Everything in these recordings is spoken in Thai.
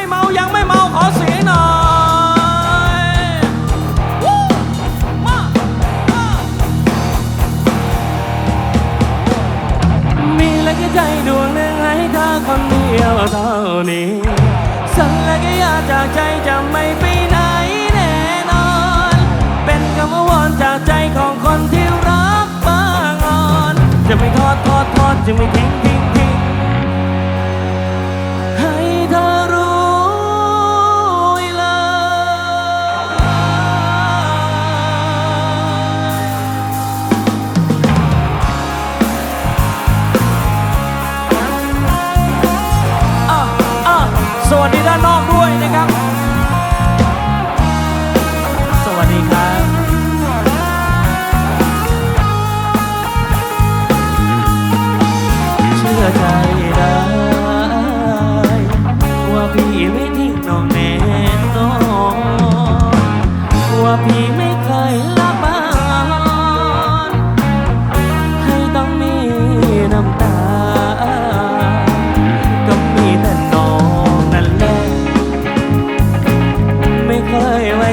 ไม่เมายังไม่เมาขอเสียงหน่อยวู้มามามีและแค่ใจดวงหนึ่งให้เธอคนเดียวเท่านี้สัญญาแค่อยากจากใจจะไม่ไปไหนแน่นอน เป็นคำว่าวอนจากใจของคนที่รักบางอ่อน จะไม่ทอดทอดทอดจะไม่ทิ้งทิ้ง สวัสดีด้านนอกด้วยนะครับ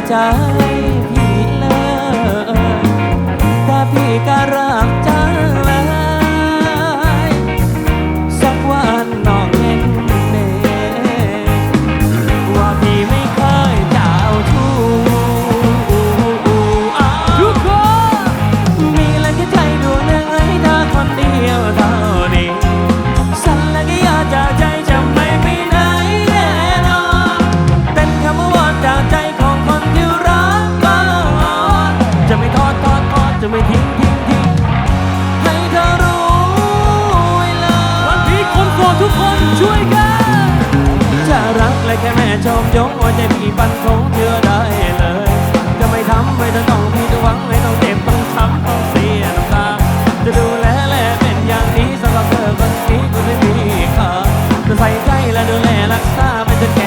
ย ทุกคนช่วยกัน จะรักและแค่แม่ชมยกว่าใจพี่ปันคงเธอได้เลย จะไม่ทำให้เธอต้องผิดหวังให้ต้องเจ็บต้องช้ำต้องเสียน้ำตา จะดูแลและเป็นอย่างดีสำหรับเธอคนนี้ก็ไม่มีค่าจะใส่ใจและดูแลรักษาไม่จะแก่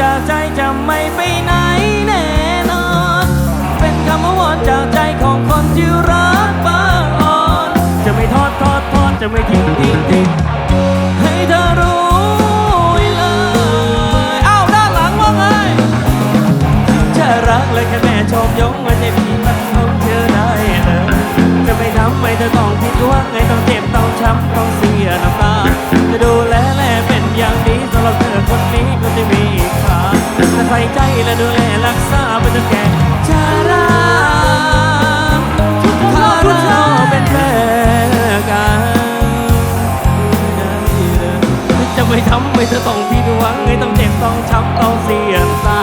จากใจจะไม่ไปไหนแน่นอน เป็นคำว่าวอนจากใจของคนที่รักบางอ่อน จะไม่ทอดทอดทอดจะไม่ทิ้งทิ้งทิ้งให้เธอรู้เลยเอ้าด้านหลังว่าไงจะรักเลยแค่แม่ชมยงว่าใจพี่มันคงเชื่อได้เลยจะไม่ทำให้เธอต้องผิดหวังให้ต้องเจ็บต้องช้ำต้องเสีย ใส่ใจและดูแลรักษาเป็นจนแก่ชาราทุกคราราเป็นแพ้กันจะไม่ทำไม่จะต้องผิดหวังไม่ต้องเจ็บต้องช้ำต้องเสียตา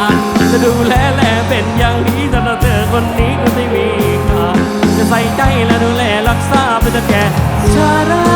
จะดูแลแลเป็นอย่างนี้ถ้าเราเจอคนนี้ก็ไม่มีค่าจะใส่ใจและดูแลรักษาเป็นจนแก่ชารา